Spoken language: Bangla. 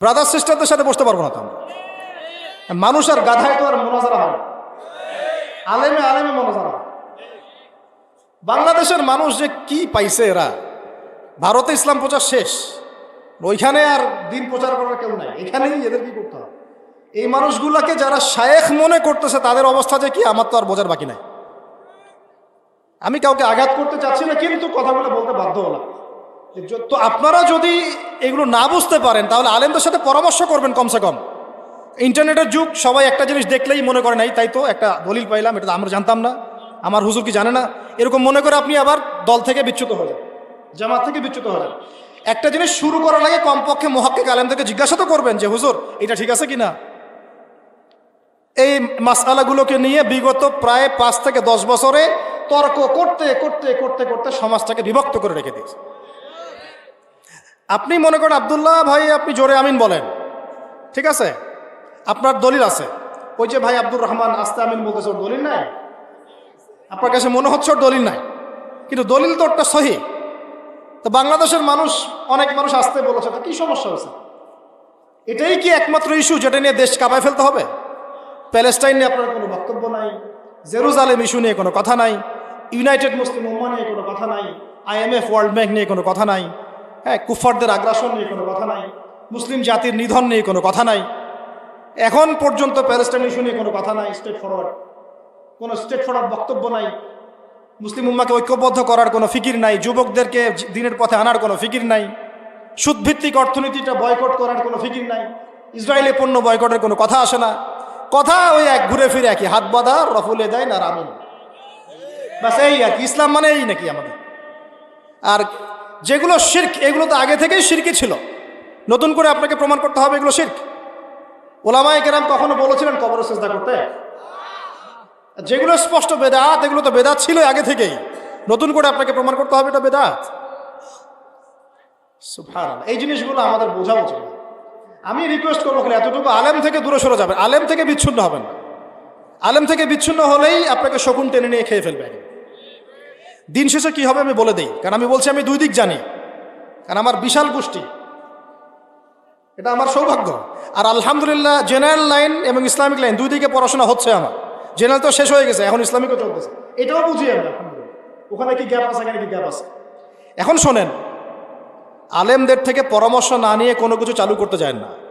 ব্রাদার সিস্টারদের সাথে বসতে পারব না তো মানুষ আর গাধায় তো আর মোনাজারা হয় আলেমে আলেমে মোনাজারা হয়। বাংলাদেশের মানুষ যে কি পাইছে এরা? ভারতে ইসলাম প্রচার শেষ। ওইখানে আর দিন প্রচার করার কেউ নাই। এখানেই এদের কি করতে হবে? এই মানুষগুলোকে যারা শায়েখ মনে করতেছে, তাদের অবস্থা যে কি, আমার তো আর বোঝার বাকি নাই। আমি কাউকে আঘাত করতে চাচ্ছি না, কিন্তু কথাগুলো বলতে বাধ্য হলাম। তো আপনারা যদি এগুলো না বুঝতে পারেন, তাহলে আলেমদের সাথে পরামর্শ করবেন কমসে কম। ইন্টারনেটের যুগ, সবাই একটা জিনিস দেখলেই মনে করে নাই, তাই তো একটা দলিল পাইলাম, এটা আমরা জানতাম না, আমার হুজুর কি জানে না? এরকম মনে করে আপনি আবার দল থেকে বিচ্যুত হলেন, জামাত থেকে বিচ্যুত হলেন। একটা জিনিস শুরু করার আগে কমপক্ষে মহাক্কিক আলেমদেরকে জিজ্ঞাসা তো করবেন যে, হুজুর, এটা ঠিক আছে কি না এই মাসালাগুলোকে নিয়ে বিগত প্রায় পাঁচ থেকে দশ বছরে তর্ক করতে করতে করতে করতে সমাজটাকে বিভক্ত করে রেখে দিয়েছে। আপনি মনে করেন আবদুল্লাহ ভাই, আপনি জোরে আমিন বলেন। ঠিক আছে? আপনার দলিল আছে। ওই যে ভাই আব্দুর রহমান আস্তে আমিন বলতেছে, ওর দলিল নাই? আপনার কাছে মনে হচ্ছে ওর দলিল নাই? কিন্তু দলিল তো ওরটা সহি। তো বাংলাদেশের মানুষ, অনেক মানুষ আসতে বলেছে, তো কি সমস্যা হয়েছে? এটাই কি একমাত্র ইস্যু যেটা নিয়ে দেশ কাঁপায় ফেলতে হবে? প্যালেস্টাইন নিয়ে আপনার কোনো বক্তব্য নাই, জেরুজালেম ইস্যু নিয়ে কোনো কথা নাই, ইউনাইটেড মুসলিম উম্মা নিয়ে কোনো কথা নাই, আইএমএফ, ওয়ার্ল্ড ব্যাংক নিয়ে কোনো কথা নাই হ্যাঁ কুফারদের আগ্রাসন নিয়ে কোনো কথা নাই, মুসলিম জাতির নিধন নিয়ে কোনো কথা নাই, এখন পর্যন্ত প্যালেস্টাইন ইস্যু নিয়ে কোনো কথা নাই স্টেট ফরওয়ার্ড কোনো স্টেট ফরওয়ার্ড বক্তব্য নাই, মুসলিম উম্মাকে ঐক্যবদ্ধ করার কোনো ফিকির নাই, যুবকদেরকে দিনের পথে আনার কোনো ফিকির নাই, সুদভিত্তিক অর্থনীতিটা বয়কট করার কোনো ফিকির নাই, ইসরায়েলি পণ্য বয়কটের কোনো কথা আসে না, কথা ওই এক ঘুরে ফিরে একই, হাত বাঁধা, রফুলে দেয় না রামিন ব্যাস এই আর কি, ইসলাম মানে এই নাকি আমাদের। আর যেগুলো শির্ক, এগুলো তো আগে থেকেই শিরকি ছিল। নতুন করে আপনাকে প্রমাণ করতে হবে এগুলো শির্ক। ওলামায় কেরাম কখনো বলেছিলেন কবর চেষ্টা করতে? যেগুলো স্পষ্ট বেদাত, এগুলো তো বেদাত ছিল আগে থেকেই। নতুন করে আপনাকে প্রমাণ করতে হবে এটা বেদাত। এই জিনিসগুলো আমাদের বোঝা উচিত। আমি রিকোয়েস্ট করব এতটুকু আলেম থেকে দূরে সরে যাবেন। আলেম থেকে বিচ্ছিন্ন হবেন আলেম থেকে বিচ্ছিন্ন হলেই আপনাকে শকুন টেনে নিয়ে খেয়ে ফেলবে। একদম। দিন শেষে কি হবে আমি বলে দিই। কারণ আমি বলছি আমি দুই দিক জানি। কারণ আমার বিশাল গোষ্ঠী। এটা আমার সৌভাগ্য। আর আলহামদুলিল্লাহ জেনারেল লাইন এবং ইসলামিক লাইন দুই দিকে পড়াশোনা হচ্ছে আমার। জেনারেল তো শেষ হয়ে গেছে, এখন ইসলামিকও চলতেছে। এটাও বুঝি আমি ওখানে কি গ্যাপ আছে কি গ্যাপ আছে? এখন শোনেন, আলেমদের থেকে পরামর্শ না নিয়ে কোনো কিছু চালু করতে যায় না।